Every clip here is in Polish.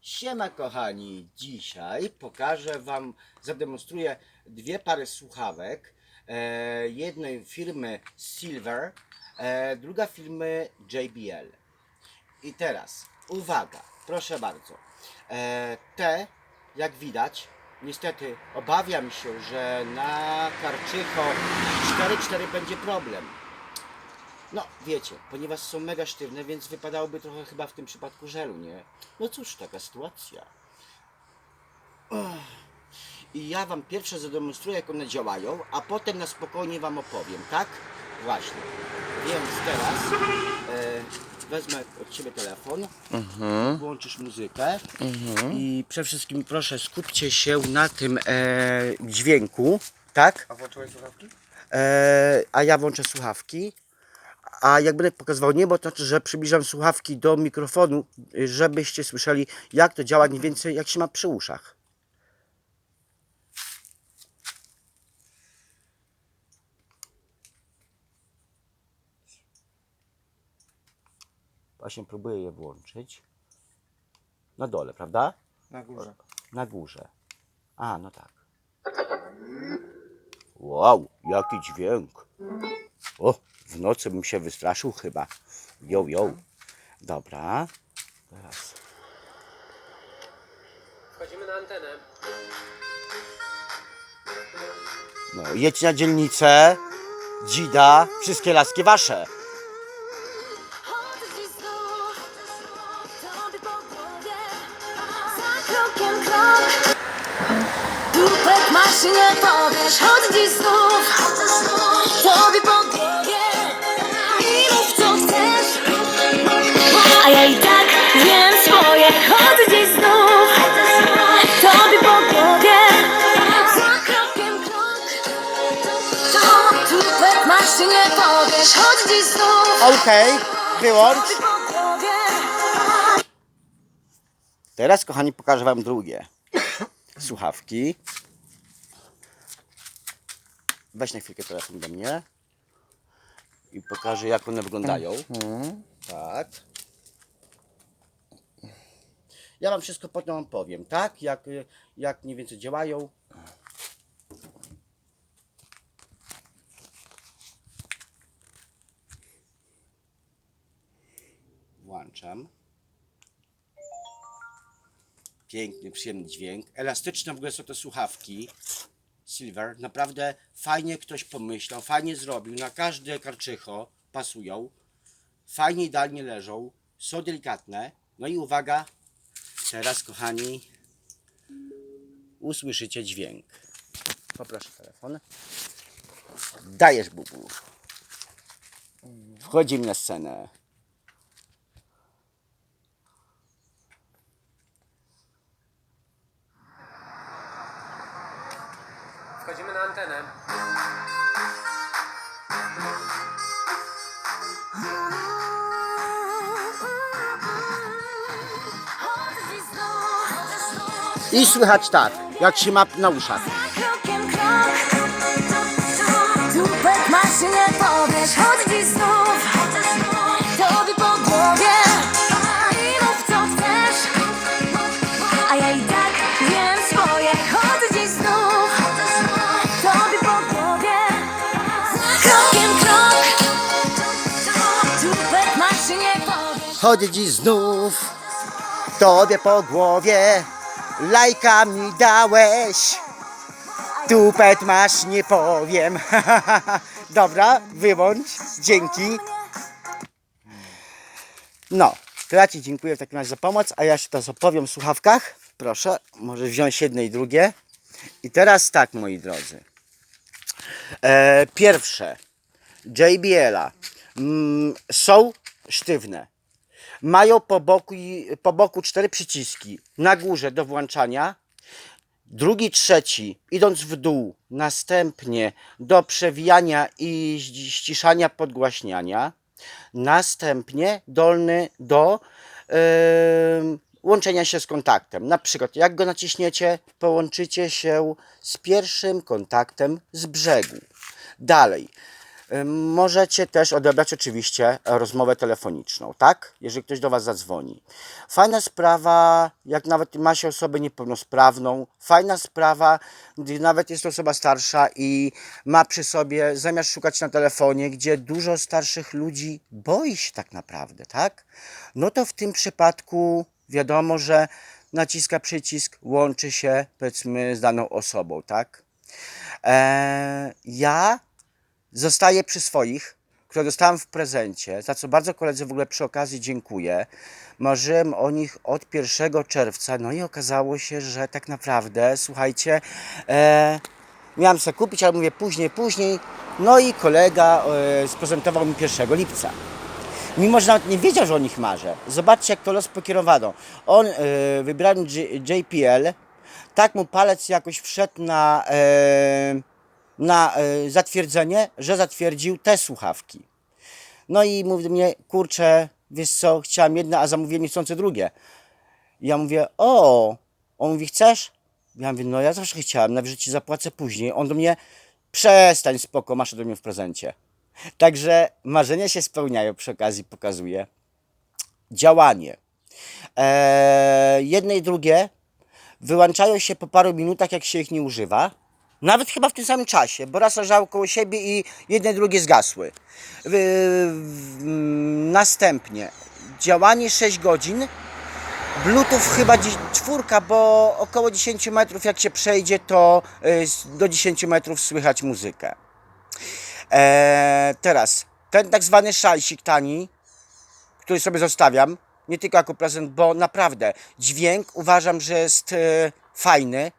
Siema kochani, dzisiaj pokażę Wam, zademonstruję dwie pary słuchawek. E, jednej firmy Silver, e, druga firmy JBL. I teraz, uwaga, proszę bardzo. E, te, jak widać, niestety obawiam się, że na Karczycho 4.4 będzie problem. No, wiecie, ponieważ są mega sztywne, więc wypadałoby trochę chyba w tym przypadku żelu, nie? No cóż, taka sytuacja. I ja wam pierwsze zademonstruję, jak one działają, a potem na spokojnie wam opowiem, tak? Właśnie. Więc teraz e, wezmę od ciebie telefon, włączysz muzykę i przede wszystkim proszę skupcie się na tym e, dźwięku, tak? A włączyłeś słuchawki? E, a ja włączę słuchawki. A jak będę pokazywał niebo, to znaczy, że przybliżam słuchawki do mikrofonu, y, żebyście słyszeli, jak to działa mniej więcej, jak się ma przy uszach. Właśnie próbuję je włączyć. Na dole, prawda? Na górze. Na górze. A, no tak. Wow, jaki dźwięk. O, w nocy bym się wystraszył chyba. Jo, jo. Dobra. Teraz. Wchodzimy na antenę. No, jedź na dzielnicę. Dzida. Wszystkie laski wasze. Chodzę dziś znów, tobie po głowie, za krokiem krok. Dupek masz i nie powiesz, chodzę dziś znów, Okej, wyłącz. Teraz, kochani, pokażę wam drugie. Słuchawki. Weź na chwilkę telefon do mnie. I pokażę, jak one wyglądają. Tak. Ja wam wszystko potem powiem, tak? Jak, jak mniej więcej działają. Piękny, przyjemny dźwięk. Elastyczne w ogóle są te słuchawki. Silver. Naprawdę fajnie ktoś pomyślał, fajnie zrobił. Na każde karczycho pasują. Fajnie idealnie leżą. Są delikatne. No i uwaga, teraz kochani, usłyszycie dźwięk. Poproszę telefon. Dajesz bubu. Wchodzimy na scenę. Wchodzimy na antenę. I słychać tak, jak się ma na uszach. krokiem krok. Masz nie powiesz, znów, Chodzi dziś znów tobie po głowie. Lajka mi dałeś. Tupet masz, nie powiem. Dobra, wyłącz. Dzięki. No, to ja Ci dziękuję w takim razie za pomoc, a ja się teraz opowiem o słuchawkach. Proszę, może wziąć jedne i drugie. I teraz tak, moi drodzy. E, pierwsze, JBL-a mm, są sztywne. Mają po boku, po boku cztery przyciski. Na górze do włączania, drugi, trzeci idąc w dół, następnie do przewijania i ści- ściszania podgłaśniania, następnie dolny do em, łączenia się z kontaktem. Na przykład, jak go naciśniecie, połączycie się z pierwszym kontaktem z brzegu. Dalej, Możecie też odebrać oczywiście rozmowę telefoniczną, tak? Jeżeli ktoś do Was zadzwoni. Fajna sprawa, jak nawet ma się osobę niepełnosprawną. Fajna sprawa, gdy nawet jest to osoba starsza i ma przy sobie, zamiast szukać na telefonie, gdzie dużo starszych ludzi boi się tak naprawdę, tak? No to w tym przypadku wiadomo, że naciska przycisk, łączy się powiedzmy z daną osobą, tak? Eee, ja zostaję przy swoich, które dostałem w prezencie, za co bardzo koledzy w ogóle przy okazji dziękuję. Marzyłem o nich od 1 czerwca, no i okazało się, że tak naprawdę, słuchajcie, e, miałem sobie kupić, ale mówię później, później, no i kolega e, sprezentował mi 1 lipca. Mimo, że nawet nie wiedział, że o nich marzę. Zobaczcie, jak to los pokierowano. On, e, wybrany J- JPL, tak mu palec jakoś wszedł na, e, na e, zatwierdzenie, że zatwierdził te słuchawki. No i mówi do mnie, kurczę, wiesz co, chciałem jedne, a zamówiłem niechcące drugie. Ja mówię, o, on mówi, chcesz? Ja mówię, no ja zawsze chciałem, najwyżej ci zapłacę później. On do mnie, przestań, spoko, masz do mnie w prezencie. Także marzenia się spełniają, przy okazji pokazuję. Działanie. Eee, jedne i drugie wyłączają się po paru minutach, jak się ich nie używa. Nawet chyba w tym samym czasie, bo raz leżały koło siebie i jedne drugie zgasły. Następnie działanie 6 godzin. Bluetooth chyba czwórka, bo około 10 metrów jak się przejdzie, to y, do 10 metrów słychać muzykę. Eee, teraz, ten tak zwany szalsik tani, który sobie zostawiam, nie tylko jako prezent, bo naprawdę dźwięk uważam, że jest e, fajny.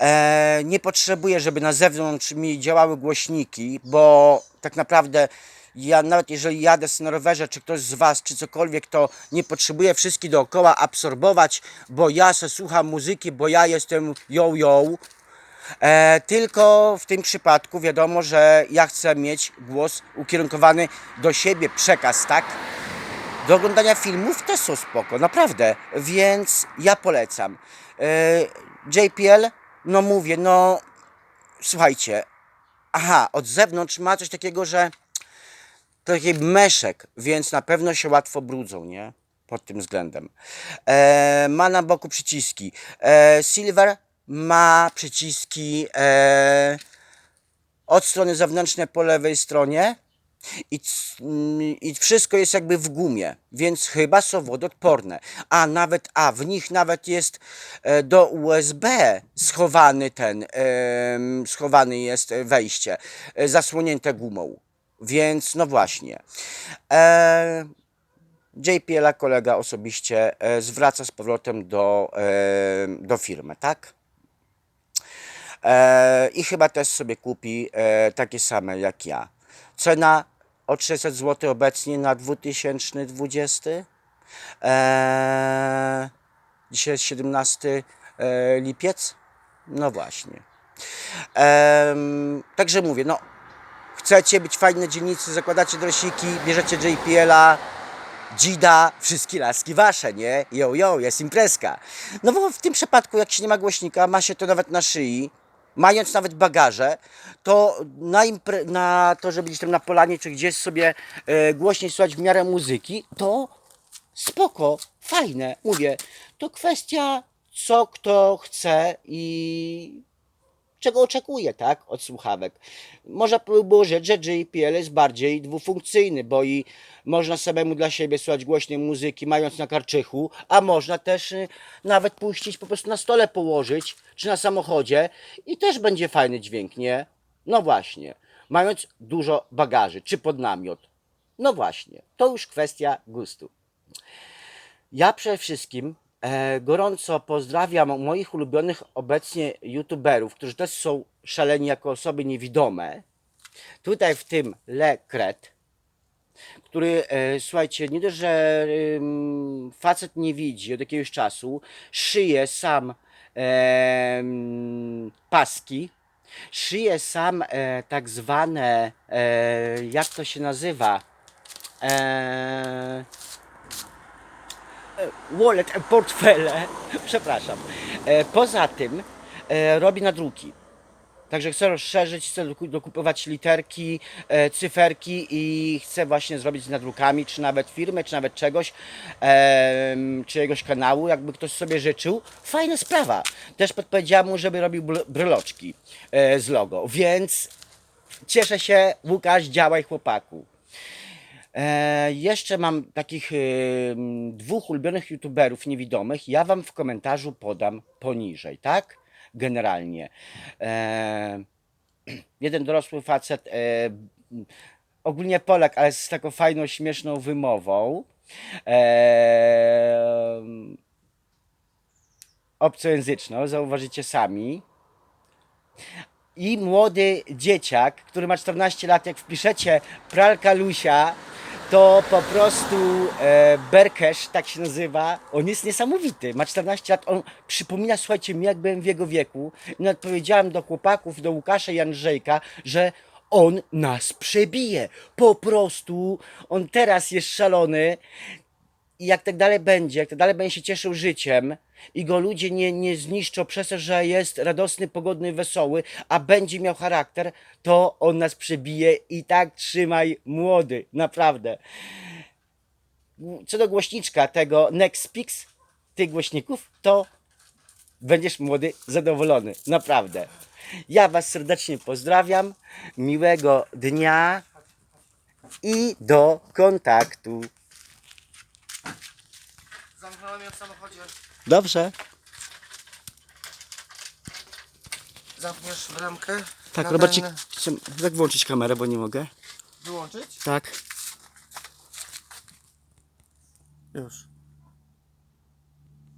E, nie potrzebuję, żeby na zewnątrz mi działały głośniki, bo tak naprawdę ja nawet jeżeli jadę na rowerze, czy ktoś z Was, czy cokolwiek, to nie potrzebuję wszystkich dookoła absorbować, bo ja se słucham muzyki, bo ja jestem yo-yo. E, tylko w tym przypadku wiadomo, że ja chcę mieć głos ukierunkowany do siebie, przekaz, tak? Do oglądania filmów też są spoko, naprawdę, więc ja polecam. E, JPL, no mówię, no słuchajcie, aha, od zewnątrz ma coś takiego, że taki meszek, więc na pewno się łatwo brudzą, nie? Pod tym względem. E, ma na boku przyciski. E, Silver ma przyciski e, od strony zewnętrznej po lewej stronie i, mm, i wszystko jest jakby w gumie, więc chyba są wodoodporne. A nawet, a w nich nawet jest e, do USB schowany ten, em, schowany jest wejście, e, zasłonięte gumą. Więc no właśnie. E, JPL-a kolega osobiście e, zwraca z powrotem do, e, do firmy, tak? E, I chyba też sobie kupi e, takie same jak ja. Cena o 600 zł obecnie na 2020. E, dzisiaj jest 17 e, lipiec. No właśnie. Także mówię, no chcecie być fajne dzielnicy, zakładacie dresiki, bierzecie JPL-a, Dzida, wszystkie laski wasze, nie? Yo, yo, jest imprezka. No bo w tym przypadku, jak się nie ma głośnika, ma się to nawet na szyi, mając nawet bagaże, to na, na to, żeby gdzieś tam na polanie, czy gdzieś sobie e, głośniej słuchać w miarę muzyki, to spoko, fajne, mówię. To kwestia, co kto chce i czego oczekuje, tak, od słuchawek. Można by było rzec, że JPL jest bardziej dwufunkcyjny, bo i można samemu dla siebie słuchać głośnej muzyki, mając na karczychu, a można też y, nawet puścić, po prostu na stole położyć, czy na samochodzie i też będzie fajny dźwięk, nie? No właśnie, mając dużo bagaży, czy pod namiot. No właśnie, to już kwestia gustu. Ja przede wszystkim gorąco pozdrawiam moich ulubionych obecnie youtuberów, którzy też są szaleni jako osoby niewidome. Tutaj w tym Le Cret, który, e, słuchajcie, nie dość, że facet nie widzi od jakiegoś czasu, szyje sam em, paski, szyje sam e, tak zwane, e, jak to się nazywa, e, wallet, e, portfele, przepraszam. E, Poza tym e, robi nadruki. Także chcę rozszerzyć, chcę doku- dokupować literki, e, cyferki i chcę właśnie zrobić z nadrukami, czy nawet firmy, czy nawet czegoś, em, czyjegoś kanału, jakby ktoś sobie życzył. Fajna sprawa. Też podpowiedziałam mu, żeby robił bryloczki e, z logo, więc cieszę się, Łukasz, działaj chłopaku. E, jeszcze mam takich m, dwóch ulubionych youtuberów niewidomych. Ja wam w komentarzu podam poniżej, tak? Generalnie. E, jeden dorosły facet, e, ogólnie Polak, ale z taką fajną, śmieszną wymową. E, obcojęzyczną, zauważycie sami. I młody dzieciak, który ma 14 lat, jak wpiszecie pralka Lusia, to po prostu e, Berkesz, tak się nazywa, on jest niesamowity. Ma 14 lat, on przypomina, słuchajcie, mi jak byłem w jego wieku. I nawet powiedziałem do chłopaków, do Łukasza i Andrzejka, że on nas przebije. Po prostu on teraz jest szalony i jak tak dalej będzie, jak tak dalej będzie się cieszył życiem i go ludzie nie, nie zniszczą przez to, że jest radosny, pogodny, wesoły, a będzie miał charakter, to on nas przebije i tak trzymaj młody, naprawdę. Co do głośniczka tego Nextpix, tych głośników, to będziesz młody zadowolony, naprawdę. Ja Was serdecznie pozdrawiam, miłego dnia i do kontaktu. Samochodzie. Dobrze. Zamkniesz bramkę? Tak, Na Robercik, ten- jak włączyć kamerę, bo nie mogę. Wyłączyć? Tak. Już.